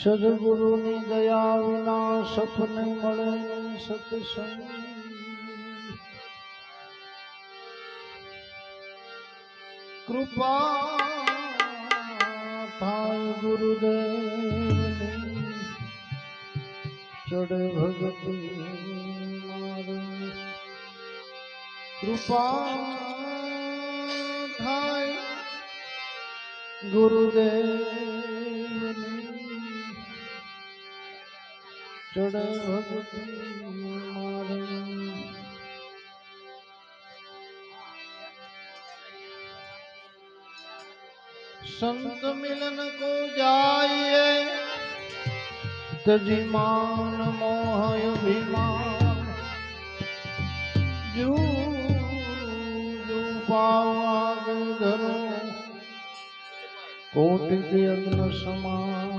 સદગુરુની દયા વિના સપને મળે સત્સંગ. કૃપા થાય ગુરુદેવ ચડે ભગતિ મારે. કૃપા થાય ગુરુદેવની ચડ ભગતી સંત મિલન કો જાઈએ તજિમાન મોહ અભિમાન જુ પાગ ધરો કોટિ અગ્ન સમાન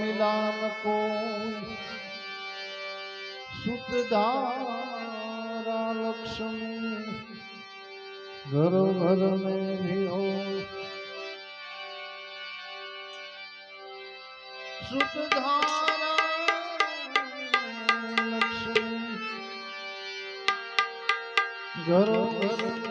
मिलान को सुतधारा लक्ष्मी घर घर में भी हो सुतधारा लक्ष्मी घर घर में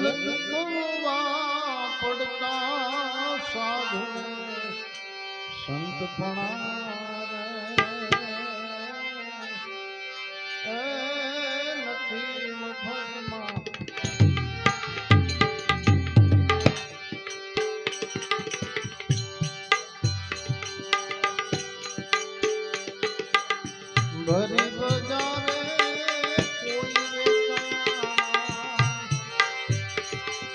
મૂલ ચૂકવવા પડતા સાધુ સંતપણા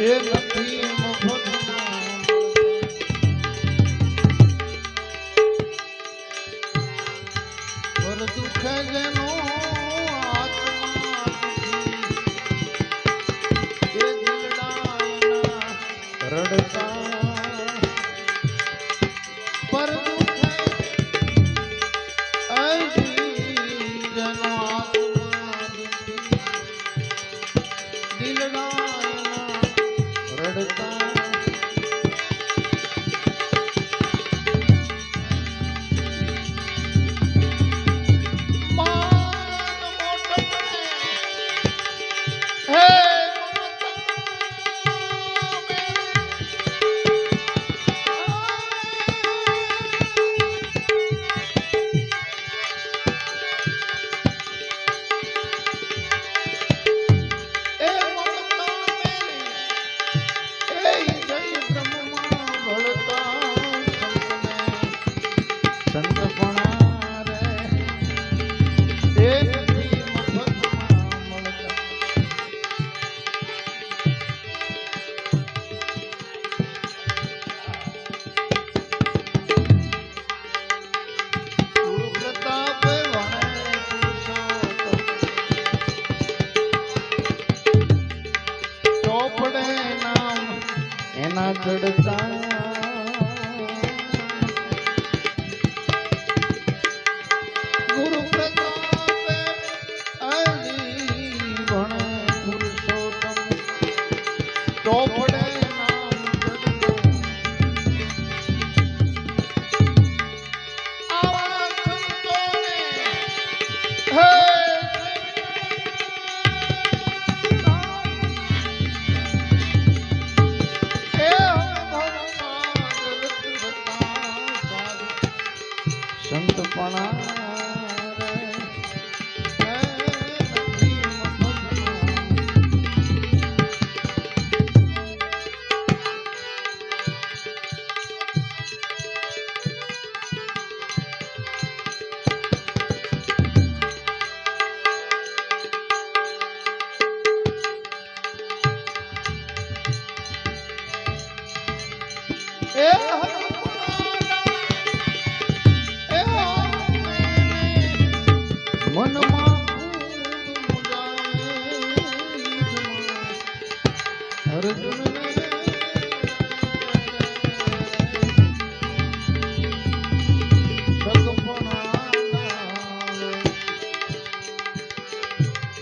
એ નથી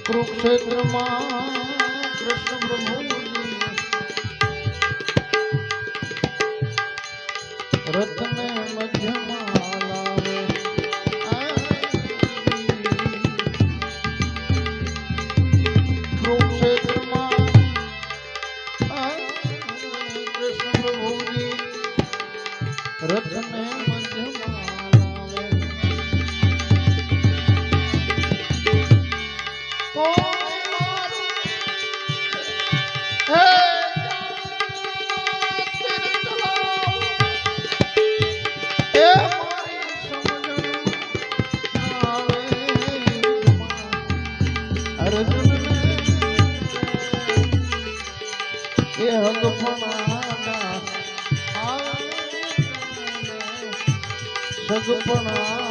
કુરુક્ષેત્રમાં કૃષ્ણ પ્રભુજી એ રંગ પણ સગપણા